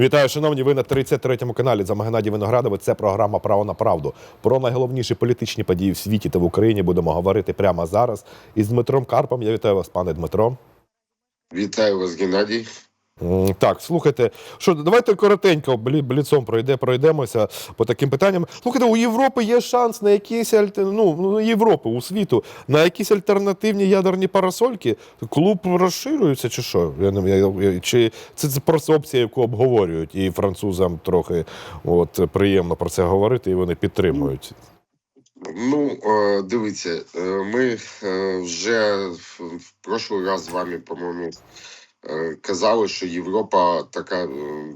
Вітаю, шановні. Ви на 33-му каналі за Геннадій Виноградове. Це програма Право на правду. Про найголовніші політичні події в світі та в Україні будемо говорити прямо зараз. Із Дмитром Карпом. Я вітаю вас, пане Дмитро. Вітаю вас, Геннадій. Так, слухайте, що давайте коротенько блі- бліцом пройде, пройдемося по таким питанням. Слухайте, у Європи є шанс на якісь ну, ну, Європи, у світу, на якісь альтернативні ядерні парасольки. Клуб розширюється, чи що? Я не чи це, це просто опція, яку обговорюють, і французам трохи от приємно про це говорити, і вони підтримують. Ну, е, дивіться, е, ми е, вже в прошлий раз з вами, по-моєму, казали, що Європа така е,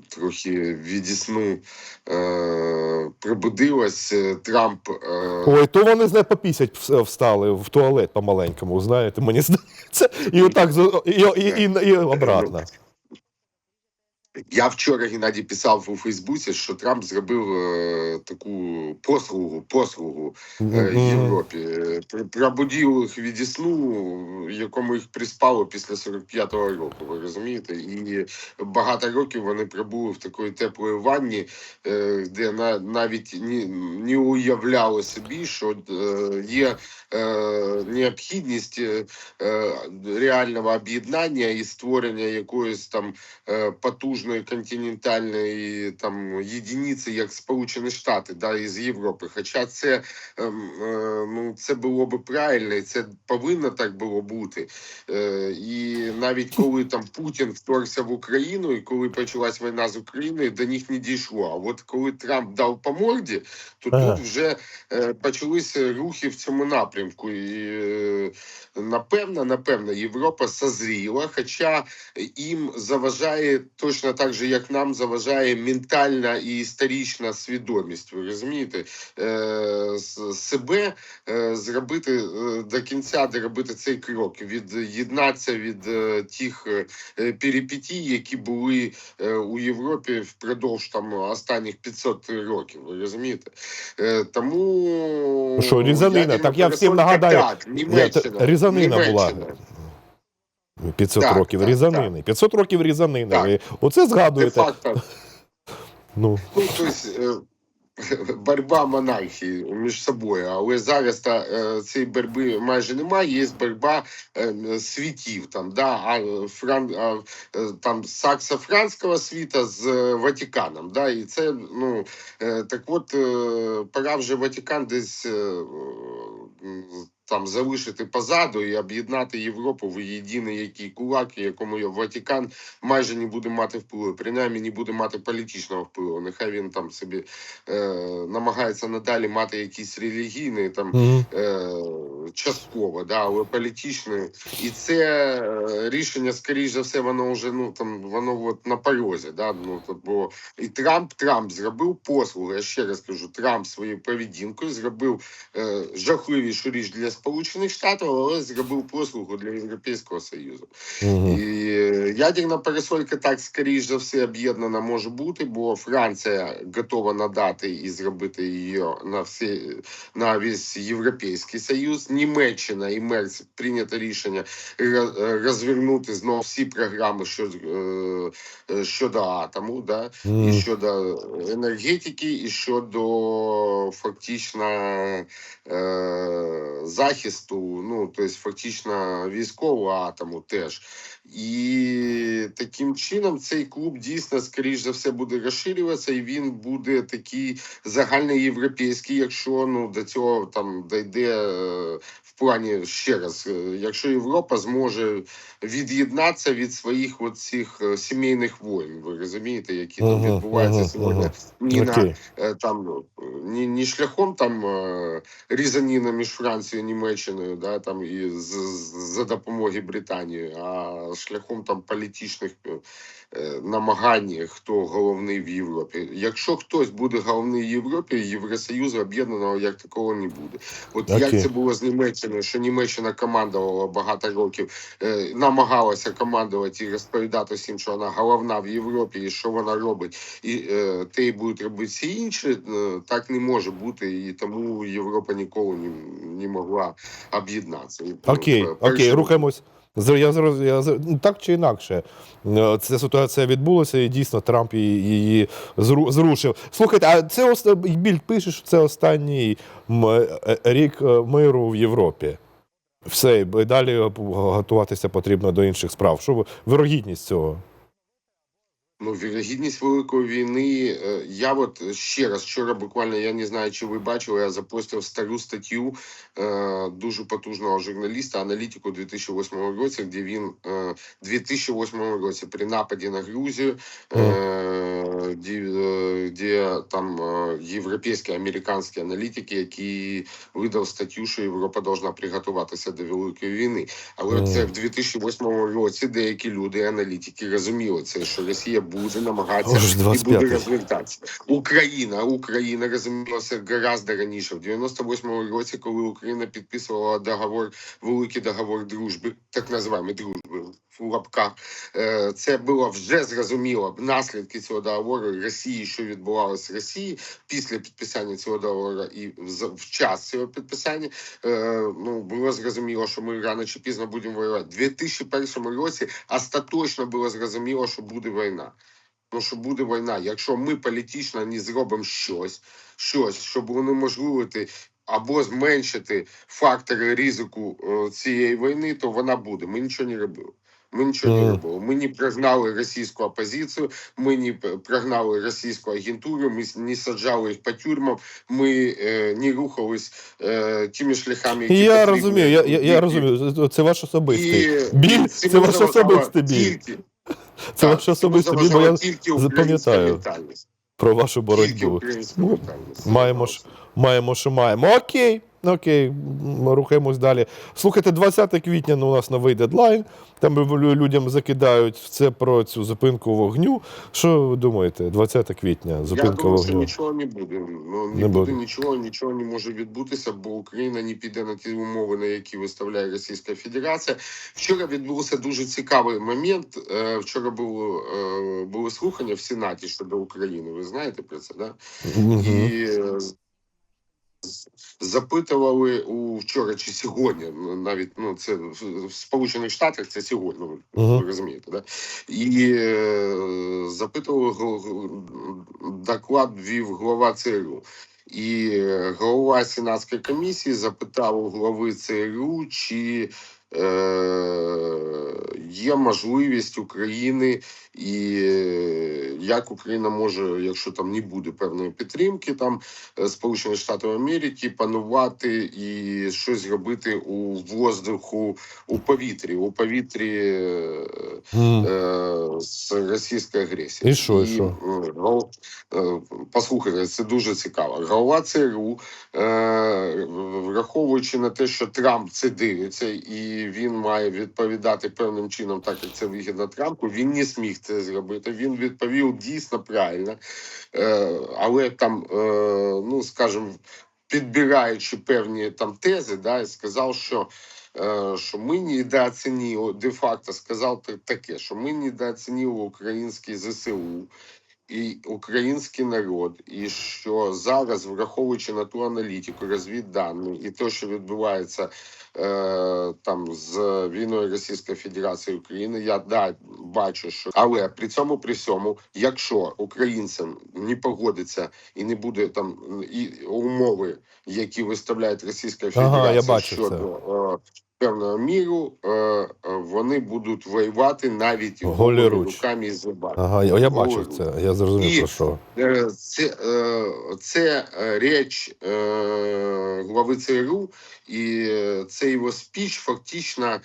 трохи від сну е, прибудилась. Е, Трамп е, Ой, то вони з попісять встали в туалет по-маленькому, знаєте, мені здається, і отак з- і, і, і, і обратно. Я вчора Геннадій писав у Фейсбуці, що Трамп зробив е, таку послугу, послугу е, Європі. Пр- Пробудив їх від сну, якому їх приспало після 45-го року. Ви розумієте? І багато років вони пробули в такої теплої ванні, е, де на, навіть ні, не уявляли собі, що е, є е, необхідність е, реального об'єднання і створення якоїсь там е, потужної континентальної там єдиниці, як Сполучені Штати, да, із Європи. Хоча це е, ну це було би правильно, і це повинно так було бути. Е, і навіть коли там Путін вторгся в Україну, і коли почалась війна з Україною, до них не дійшло. А от коли Трамп дав по морді, то Ага. тут вже е, почалися рухи в цьому напрямку. І е, напевно, напевно, Європа созріла, хоча їм заважає точно так же, як нам заважає ментальна і історична свідомість. Ви розумієте, е, себе е, зробити е, до кінця, доробити цей крок, від'єднатися від тих перипетій, які були у Європі впродовж там останніх 500 років. Ви розумієте? Тому Ну що, різанина? ядерна Так я всім нагадаю, так, Німеччина, Я- різанина була. Німеччина. 500 Так, років так, різанини. 500 років різанини. Так. Ви оце згадуєте. Де-факто. Ну, Ну, тобто, е, боротьба монархії між собою, але зараз та, е, цієї боротьби майже немає. Є боротьба е, світів, там, да, а, фран, а, там саксо-франського світа з Ватиканом. Да, і це, ну, так от, пора вже Ватикан десь. Там залишити позаду і об'єднати Європу в єдиний який кулак, якому Ватикан майже не буде мати впливу, принаймні не буде мати політичного впливу. Нехай він там собі е, намагається надалі мати якісь релігійні там е, частково, да, але політичне. І це е, рішення, скоріш за все, воно вже ну там воно от на порозі. Да, ну, бо і Трамп Трамп зробив послугу. Я ще раз кажу, Трамп своєю поведінкою зробив е, жахливішу річ для Сполучених Штатів, але зробив послугу для Європейського Союзу. Мгм. І е, ядерна пересолька так скоріш за все об'єднана може бути, бо Франція готова надати і зробити її на всі на весь європейський союз. Німеччина і Мерц прийнято рішення розвернути знову всі програми щодо, щодо атому, да і щодо енергетики, і щодо фактично е, захисту, ну тобто фактично військового атому теж. І таким чином цей клуб дійсно, скоріш за все, буде розширюватися, і він буде такий загальноєвропейський, якщо ну до цього там дійде е, в плані ще раз, е, якщо Європа зможе від'єднатися від своїх от цих е, сімейних воїн, ви розумієте, які там відбуваються мгм, сьогодні мгм. ні Окей. е, там ну, ні, ні шляхом там різаніна між Францією і Німеччиною, да там і з, з- за допомоги Британії, а шляхом там політичних е, е, намагань, хто головний в Європі. Якщо хтось буде головний в Європі, Євросоюзу об'єднаного як такого не буде. От Окей. як це було з Німеччиною, що Німеччина командувала багато років, е, намагалася командувати і розповідати всім, що вона головна в Європі і що вона робить і е, те будуть робити всі інші, е, так не може бути, і тому Європа ніколи не, не могла об'єднатися. Окей, е, окей, рухаємось. Я, зроз- я, ну, так чи інакше, е, ця ситуація відбулася, і дійсно Трамп її, зрушив. Слухайте, а це оста- Більд пише, що це останній е, рік миру в Європі. Все, і далі готуватися потрібно до інших справ. Що вирогідність цього? Ну, вірогідність великої війни. е, Я от ще раз вчора буквально я не знаю, чи ви бачили, я запостив стару статтю е, дуже потужного журналіста, аналітику 2008 році, де він е, 2008 році при нападі на Грузію, е, де, де там е, європейські американські аналітики, які видав статтю, що Європа повинна приготуватися до великої війни. Але це в 2008 році деякі люди, аналітики, розуміли це, що Росія буде намагатися Ож, і буде 25-й. розвертатися. Україна, Україна розумілася гораздо раніше. В 98-му році, коли Україна підписувала договор, великий договор дружби, так називаємо дружби в лапках, е, це було вже зрозуміло наслідки цього договору Росії, що відбувалося в Росії після підписання цього договору і в час цього підписання. Е, ну було зрозуміло, що ми рано чи пізно будемо воювати. У 2001 році остаточно було зрозуміло, що буде війна. Ну, що буде війна. Якщо ми політично не зробимо щось, щось, щоб унеможливити або зменшити фактори ризику е, цієї війни, то вона буде. Ми нічого не робили. Ми нічого не робили. Ми не прогнали російську опозицію, ми не прогнали російську агентуру, ми не саджали їх по тюрмам, ми е, не рухались е, тими шляхами, які Я потрібні. розумію, я, я, я розумію. Це ваш особистий. і біль, це ваш заважала особистий біль. Тільки, Це так, ваш цим особистий біль, бо заважала я тільки українська запам'ятаю ментальність. про вашу Тільки боротьбу. українська ментальність. маємо ж- Маємо, що маємо. Окей, окей, ми рухаємось далі. Слухайте, 20 квітня ну, у нас новий дедлайн. Там людям закидають це про цю зупинку вогню. Що ви думаєте? 20 квітня, Я зупинка думаю, що вогню. нічого не буде. Ну не, Не буде, нічого, нічого не може відбутися, бо Україна не піде на ті умови, на які виставляє Російська Федерація. Вчора відбувся дуже цікавий момент. Е, Вчора було е, були слухання в Сенаті щодо України. Ви знаєте про це, да? Мгм. І е, запитували у вчора чи сьогодні, ну, навіть ну це в Сполучених Штатах це сьогодні, ну, ви розумієте, да? І е, запитували доклад вів глава ЦРУ. І е, голова Сенатської комісії запитав у глави ЦРУ, чи є можливість України і е, як Україна може, якщо там не буде певної підтримки, там е, Сполучених Штатів Америки панувати і щось робити у воздуху, у повітрі, у повітрі е, е, з російської агресії. І що, і що? е, Послухайте, це дуже цікаво. Голова ЦРУ, е, враховуючи на те, що Трамп це дивиться, і він має відповідати певним чином, так як це вигідно Трампу, він не зміг це зробити. Він відповів дійсно правильно, е, але там, е, ну скажімо, підбираючи певні там тези, да, і сказав, що. е, Що ми недооцінили, де-факто сказав таке, що ми недооцінили український ЗСУ і український народ, і що зараз, враховуючи на ту аналітику, розвіддані, і те, що відбувається е, там з війною Російської Федерації України, я да бачу, що але при цьому при всьому, якщо українцям не погодиться і не буде там і умови, які виставляють Російська Ага, Федерація я бачу щодо е, певного міру, е, вони будуть воювати навіть Голі голими руками і зубами. Ага, я бачив це, я зрозумів про що. Е, Це, е, це е, річ е, глави ЦРУ, і цей його спіч фактично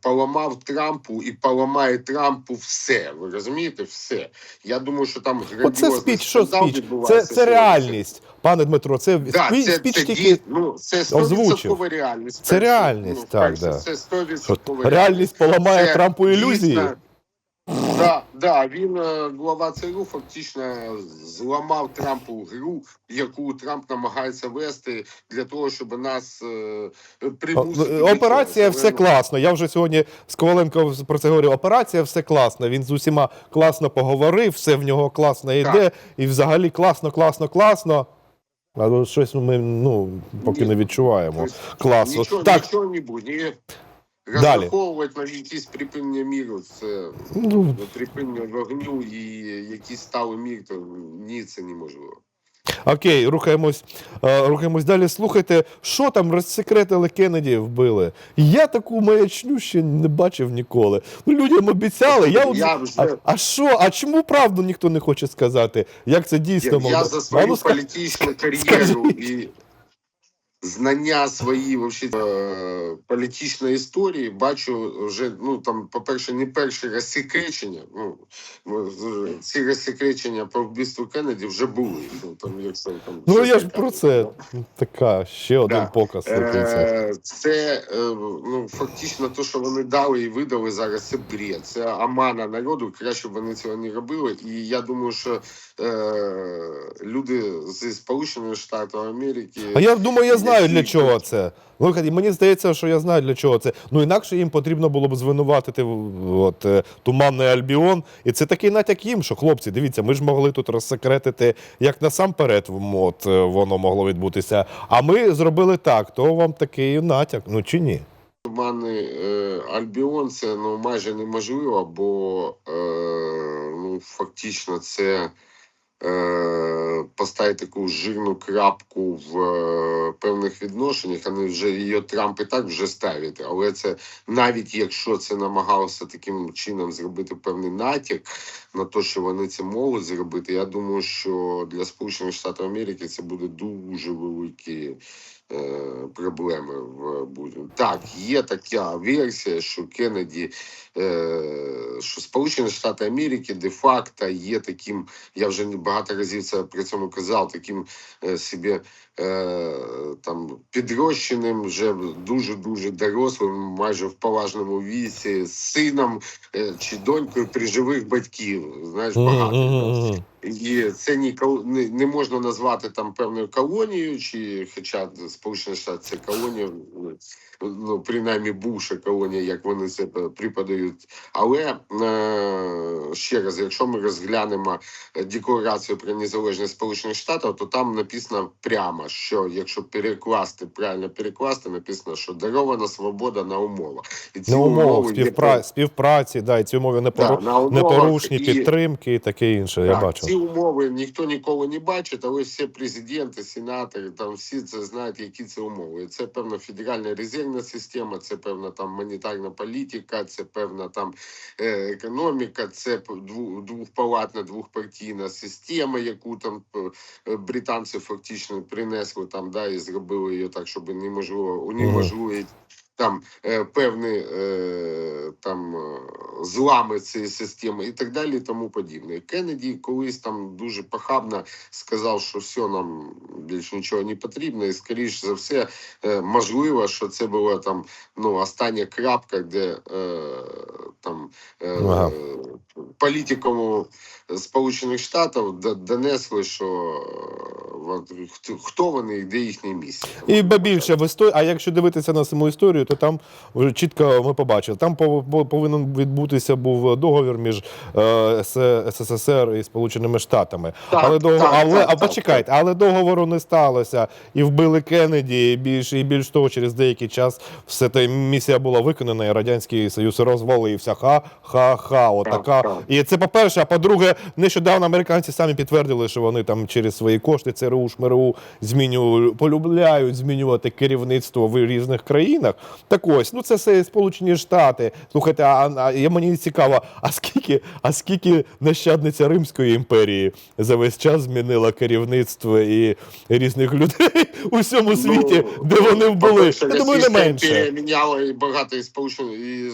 поламав Трампу і поламає Трампу все. Ви розумієте? Все. Я думаю, що там Оце спіч, що спіч? Це, це реальність, пане Дмитро. Це Да, спіч, це, це, дій- ну, це 100% реальність. Це реальність, ну, так, перше, да. Це 100% що реальність. поламає Це Трампу ілюзії. дійсно- Да, да, він е, глава ЦРУ фактично зламав Трампу гру, яку Трамп намагається вести для того, щоб нас е, примусити. Операція все Ну, класно. Я вже сьогодні з Коваленко про це говорив. Операція все класно. Він з усіма класно поговорив, все в нього класно йде, і взагалі класно, класно, класно. Але щось ми ну, поки Ні. не відчуваємо. класу. Класно. Нічого, Так, нічого не буде. Розраховувати на якісь припинення міру, це Ну, припинення вогню і якийсь стали мір, то ні, це неможливо. Окей, рухаємось, е, рухаємось далі. Слухайте, що там розсекретили Кеннеді вбили? Я таку маячню ще не бачив ніколи. Ну, людям обіцяли. Я. Я вже- а, а що? А чому правду ніхто не хоче сказати? Як це дійсно Я, я за А свою ну, політичну кар'єру і знання свої вообще, е, політичної історії бачу вже, ну там, по-перше, не перше розсекречення. Ну, ці розсекречення по вбивству Кеннеді вже були. Ну, там, як це, там, Ну я ж про це. Така, ще один Да. показ. Е, Це е, ну фактично те, що вони дали і видали зараз, це бред. Це омана народу. Краще б вони цього не робили. І я думаю, що е, люди зі Сполучених Штатів Америки А я думаю, я знаю для чого це. Ну, і мені здається, що я знаю для чого це. Ну інакше їм потрібно було б звинуватити от, е, туманний Альбіон. І це такий натяк їм, що хлопці, дивіться, ми ж могли тут розсекретити, як насамперед от, е, воно могло відбутися. А ми зробили так, то вам такий натяк, ну чи ні? Туманний е, Альбіон це ну майже неможливо, бо е, ну фактично це е, поставити таку жирну крапку в е, певних відношеннях. а не вже її Трамп і так вже ставить. Але це навіть якщо це намагалося таким чином зробити певний натяк на те, що вони це можуть зробити, я думаю, що для Сполучених Штатів Америки це буде дуже великі е, проблеми в будь Так, є така версія, що Кеннеді, е, що Сполучені Штати Америки де-факто є таким, я вже багато разів це при цьому казав, таким е, собі е, там підрощеним, вже дуже-дуже дорослим, майже в поважному віці, сином е, чи донькою при живих батьків. Знаєш, багато. І це ні, не, не можна назвати там певною колонією, чи хоча Сполучені Штати це колонія, ну принаймні бувша колонія, як вони це преподають. Але е, ще раз, якщо ми розглянемо декларацію про незалежність Сполучених Штатів, то там написано прямо, що якщо перекласти правильно перекласти, написано, що дарована свобода на умовах. І ці На умови є співпра... співпраці, да, і ці умови Да, непору... на непорушні, і- підтримки і таке інше. Я бачу. ці умови ніхто ніколи не бачить, але всі президенти, сенатори, там всі це знають, які це умови. І Це певна федеральна резервна система, це певна там монетарна політика, це певна там е, економіка, це двохпалатна, двохпартійна система, яку там е, британці фактично принесли там, да, і зробили її так, щоб неможливо унеможливити там е, певні е, там е, злами цієї системи і так далі, і тому подібне. Кеннеді колись там дуже похабно сказав, що все нам більше нічого не потрібно, і скоріш за все, можливо, що це була там ну остання крапка, де там Ага. політикам Сполучених Штатів донесли, що хто- хто вони і де їхнє місце. І більше в історії, а якщо дивитися на саму історію, то там вже чітко ми побачили. Там пов- пов- повинен відбутися був договір між е, СССР і Сполученими Штатами. Так, але договор, так, але так, а почекайте, але договору не сталося. І вбили Кеннеді, і більше і більш того, через деякий час все та місія була виконана, і радянський союз розвалився. Ха, ха, ха. Отака. так. І це по-перше, а по-друге, нещодавно американці самі підтвердили, що вони там через свої кошти ЦРУ, ШМРУ змінюють, полюбляють змінювати керівництво в різних країнах. Так ось, ну це все Сполучені Штати. Слухайте, а, а я мені цікаво, а скільки, а скільки нащадниця Римської імперії за весь час змінила керівництво і різних людей у всьому світі, де вони були? Ну, Я думаю, не менше. міняла і багато і сполучених. І,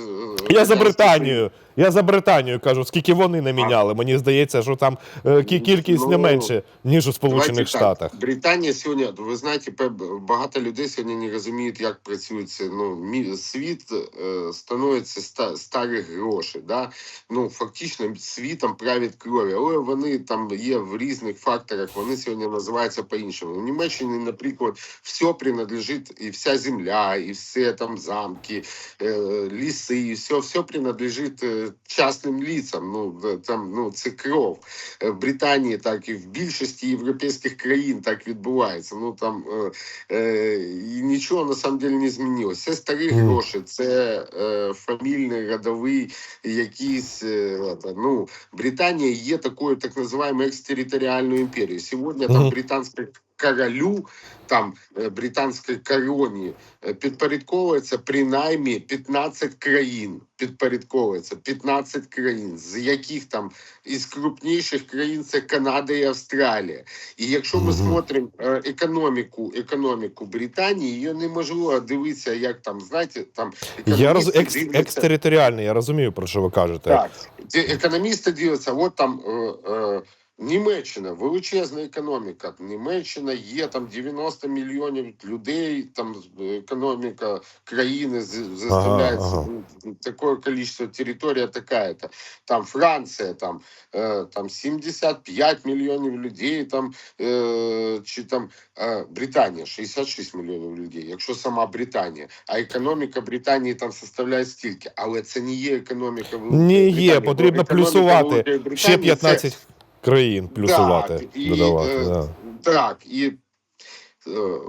е, Я за Британію. Я за Британію кажу, скільки вони не міняли. Мені здається, що там е, кі- кількість не Ну, менше, ніж у Сполучених Давайте Штатах. Британія сьогодні, ви знаєте, пе- багато людей сьогодні не розуміють, як працює це. Ну, мі- світ е, становиться ста, старих грошей. Да? Ну, фактично, світом править крові, але вони там є в різних факторах, вони сьогодні називаються по-іншому. У Німеччині, наприклад, все принадлежить, і вся земля, і все там замки, е, ліси, і все, все принадлежить е, частним ліцам. Ну там ну це кров Е, в Британії, так і в більшості європейських країн так відбувається. Ну там е, е, і нічого на самом деле не змінилося. Це старі гроші, це е, фамільний родовий якийсь. Е, ну Британія є такою так називаємо екстериторіальною імперією. Сьогодні там британська королю, там е, британській короні е, підпорядковується принаймні 15 країн. Підпорядковується 15 країн, з яких там із крупніших країн це Канада і Австралія. І якщо ми смотримо е, економіку, економіку Британії, її неможливо дивитися, як там знаєте, там Я роз... екс... екстериторіальний, я розумію, про що ви кажете. так, економісти дивляться, от там е, е, Німеччина, величезна економіка. Німеччина є там 90 мільйонів людей. Там економіка країни заставляється ага. ну, такое количество територія така. то Там Франція, там, е, там 75 мільйонів людей, там е, чи там е, Британія 66 мільйонів людей, якщо сама Британія. А економіка Британії там составляє стільки. Але це не є економіка Великої Британії, є, потрібно економіка плюсувати. Ще Британії це- 15 країн плюсувати, Так, і, додавати. е, да. Так, і, е,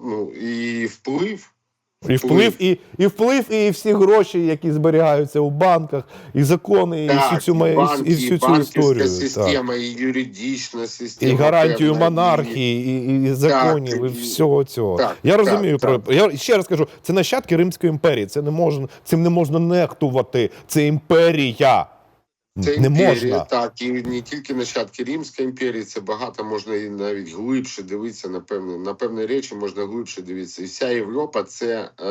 ну, і вплив. І вплив, і, і вплив, і всі гроші, які зберігаються у банках, і закони, і всю цю, і, банки, і всю цю історію. Так. система, і юридична система. І гарантію певна, монархії, і, і законів, Так, і і- всього цього. Так, я розумію так. про я ще раз кажу, це нащадки Римської імперії. Це не можна, цим не можна нехтувати. Це імперія. Це не імперія, можна. так, і не тільки нащадки Римської імперії, це багато можна і навіть глибше дивитися на певні, на певні речі можна глибше дивитися. І вся Європа це е,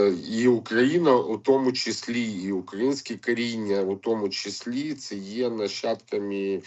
е, і Україна, у тому числі, і українське коріння, у тому числі, це є нащадками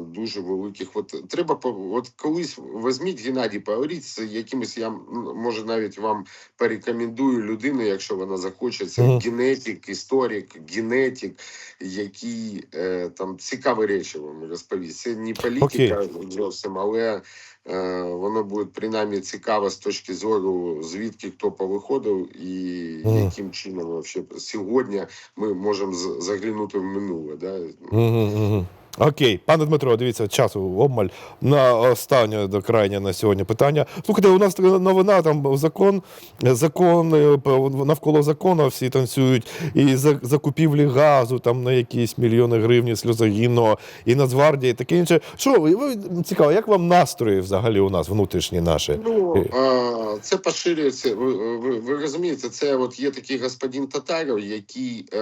дуже великих. От треба от колись візьміть Геннадій, поговоріть з якимось. Я може навіть вам порекомендую людину, якщо вона захоче. Це Мгм. генетик, історик, генетик, який е, там цікаві речі вам розповість. Це не політика зовсім, але е, воно буде принаймні цікаво з точки зору, звідки хто повиходив, і Мгм. яким чином вообще сьогодні ми можемо заглянути в минуле. Да? Угу, угу. Окей, пане Дмитро, дивіться, часу обмаль на останнє до крайнє на сьогодні питання. Слухайте, у нас новина там закон, закон е, навколо закону всі танцюють, і за закупівлі газу там на якісь мільйони гривень сльозогінного, і Нацгвардія, і таке інше. Що ви цікаво, як вам настрої взагалі у нас внутрішні наші? Ну, Е. це поширюється. Ви, ви, ви розумієте, це от є такий господин Татаров, який е,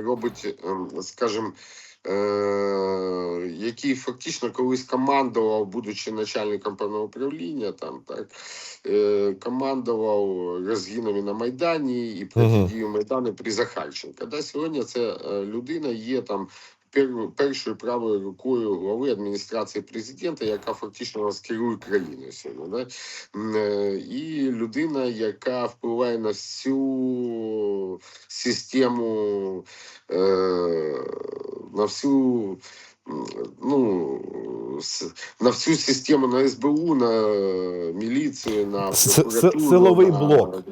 робить, е, скажімо, який фактично колись командував, будучи начальником певного управління, там так е, командував розгінами на Майдані і протидію Майдану при Захарченка. Да, сьогодні це е, людина є там. Пер- Першою правою рукою глави адміністрації президента, яка фактично нас керує країною сьогодні, да? Е, і людина, яка впливає на всю систему, е, на всю. Ну, на всю систему на СБУ, на міліцію, на прокуратуру, силовий на, блок.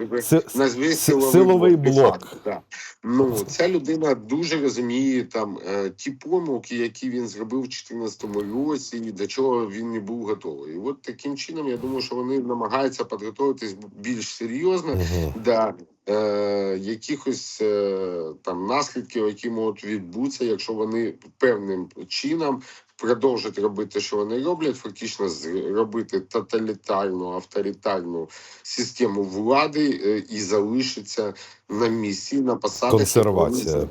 На весь силовий, силовий блок. блок. да. Ну, ця людина дуже розуміє там е, ті помилки, які він зробив в 2014 році, і до чого він не був готовий. І от таким чином я думаю, що вони намагаються підготуватись більш серйозно Мгм. до е, якихось е, там наслідків, які можуть відбутися, якщо вони певним чином. Продовжать робити, що вони роблять, фактично зробити тоталітарну авторитарну систему влади е, і залишиться на місці на посадах. Консервація.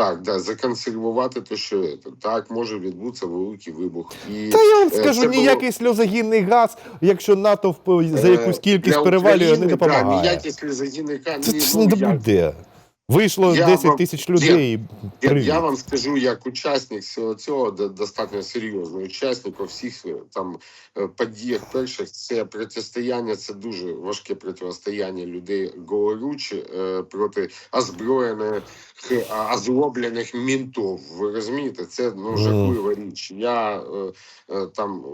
Так, да, законсервувати те, що це. так може відбутися великий вибух. І Та я вам Е, скажу, було- ніякий сльозогінний газ, якщо НАТО за е, якусь кількість перевалює, не не Да, ніякий сльозогінний газ. Це не буде. Вийшло Я 10 вам- тисяч людей. Я, я вам скажу, як учасник всього цього, до- достатньо серйозний учасник у всіх е, там е, подіях перших, це протистояння, це дуже важке протистояння людей голоручі е, проти озброєних, озлоблених мінтов. Ви розумієте, це ну жахлива річ. Я там.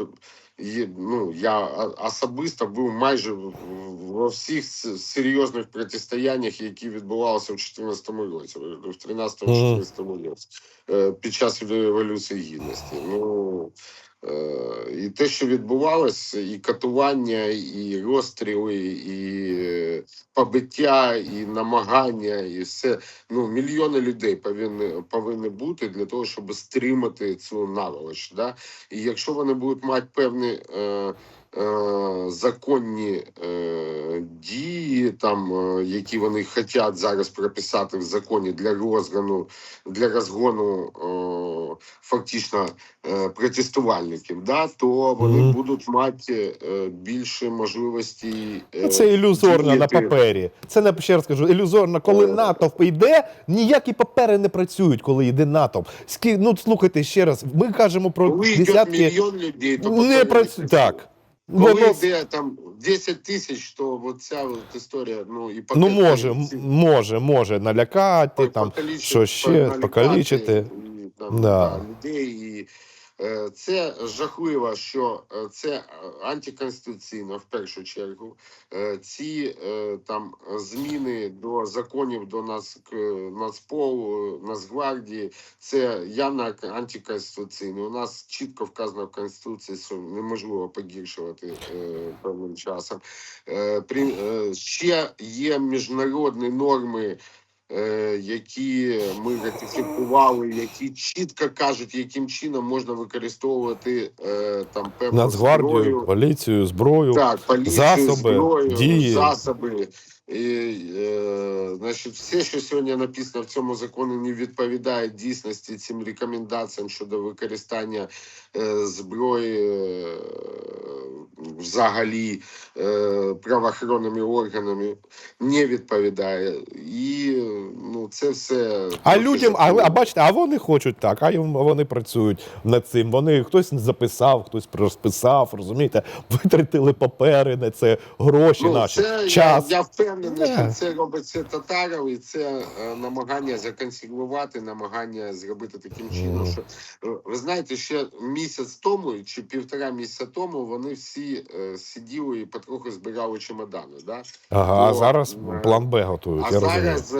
Е, ну, я особисто був майже во всіх серйозних протистояннях, які відбувалися в 2014 році, в 13-14 році, е, під час Революції Гідності. Ну, і те, що відбувалося, і катування, і розстріли, і е, побиття, і намагання, і все. Ну, мільйони людей повинні, повинні бути для того, щоб стримати цю наволоч. Да? І якщо вони будуть мати певні е, е, законні е, дії, там, е, які вони хочуть зараз прописати в законі для розгону, для розгону е, фактично е, протестувальників, да, то вони Мгм. будуть мати е, більше можливості. е, Ну, Це ілюзорно на папері. Це не ще раз кажу, ілюзорно, коли Е. натовп йде, ніякі папери не працюють, коли йде натовп. Скі... Ну слухайте ще раз. Ми кажемо про Коли десятки. мільйон людей, то Не працює так. Коли ну, йде там 10 тисяч, то от ця от історія, ну і Ну може, може, може налякати там. що ще, покалічити. і, там, Да. да, людей. І, це жахливо, що е, це е, антиконституційно в першу чергу. Е, ці е, там зміни до законів до нас Нацполу, Нацгвардії, це явно антиконституційно. У нас чітко вказано в Конституції, що неможливо погіршувати е, певним часом. Е, е, ще є міжнародні норми. Е, Які ми ратифікували, які чітко кажуть, яким чином можна використовувати е, там певну Нацгвардію, зброю, поліцію, зброю. так, поліцію, засоби, зброю, дії. засоби. І, е, значить, все, що сьогодні написано в цьому законі, не відповідає дійсності цим рекомендаціям щодо використання е, зброї е, взагалі е, правоохоронними органами, не відповідає. І ну, це все. А людям, а, а бачите, а вони хочуть так, а вони працюють над цим. Вони хтось записав, хтось розписав, розумієте, витратили папери на це, гроші наші, Ну, це, час. Я, я впевнений, Не. що це робить це татаров, і це е, намагання законсервувати, намагання зробити таким чином, що е, ви знаєте, ще місяць тому чи півтора місяця тому вони всі е, сиділи і потроху збирали чемодани. Да? Ага, а Ну, зараз план Б готують. А я розумію. зараз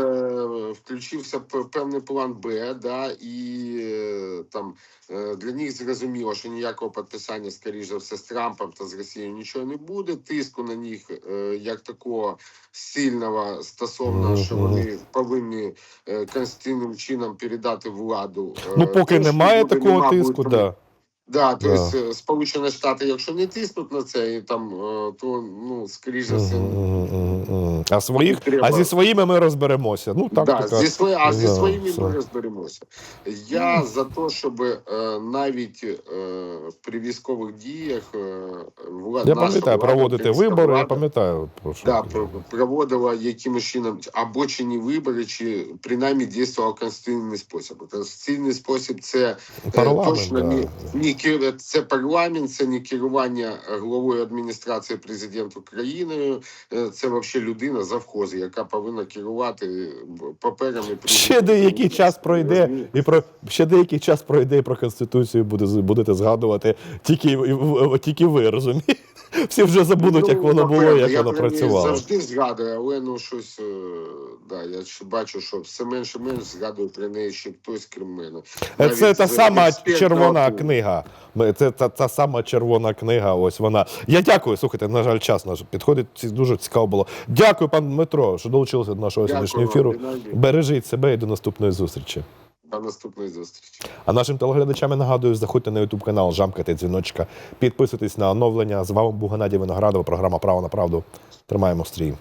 включився певний план Б, да, і там для них зрозуміло, що ніякого підписання, скоріш за все, з Трампом та з Росією нічого не буде. Тиску на них як такого сильного стосовно, що вони повинні е, конституційним чином передати владу. е, Ну, поки теж немає такого тиску, так. да. Да, то Да. есть е, Сполучені Штати, якщо не тиснуть на це, і там е, то ну скоріш за все. А своїх, Треба. а зі своїми ми розберемося. Ну так да, така. зі свої, а зі Да, своїми все. ми розберемося. Я за те, щоб е, навіть е, при військових діях влада Я пам'ятаю, проводити вибори, я пам'ятаю. Про що. Да, проводила якимось чином або чи не вибори, чи принаймні в конституційний спосіб. Конституційний спосіб це Парламент, точно да. не, це парламент, це не керування главою адміністрації президента Україною. е, Це взагалі людина завхоз, яка повинна керувати паперами. Ще деякий час пройде, і про ще деякий час пройде і про конституцію буде будете згадувати тільки тільки ви розумієте? Всі вже забудуть, як воно було, Ну, як я воно працювало. Завжди згадую, але ну щось е, да, я бачу, що все менше менш згадує про неї ще хтось крім мене. Це та сама червона пункту. книга. Це та, та сама червона книга. Ось вона. Я дякую. Слухайте, на жаль, час наш підходить. Дуже цікаво було. Дякую, пан Дмитро, що долучилися до нашого Дякую сьогоднішнього ефіру. Бережіть себе і до наступної зустрічі. До наступної зустрічі. А нашим телеглядачам я нагадую, заходьте на YouTube канал, жамкайте дзвіночка, підписуйтесь на оновлення. З вами був Геннадій Виноградов, програма Право на правду. Тримаємо стрій.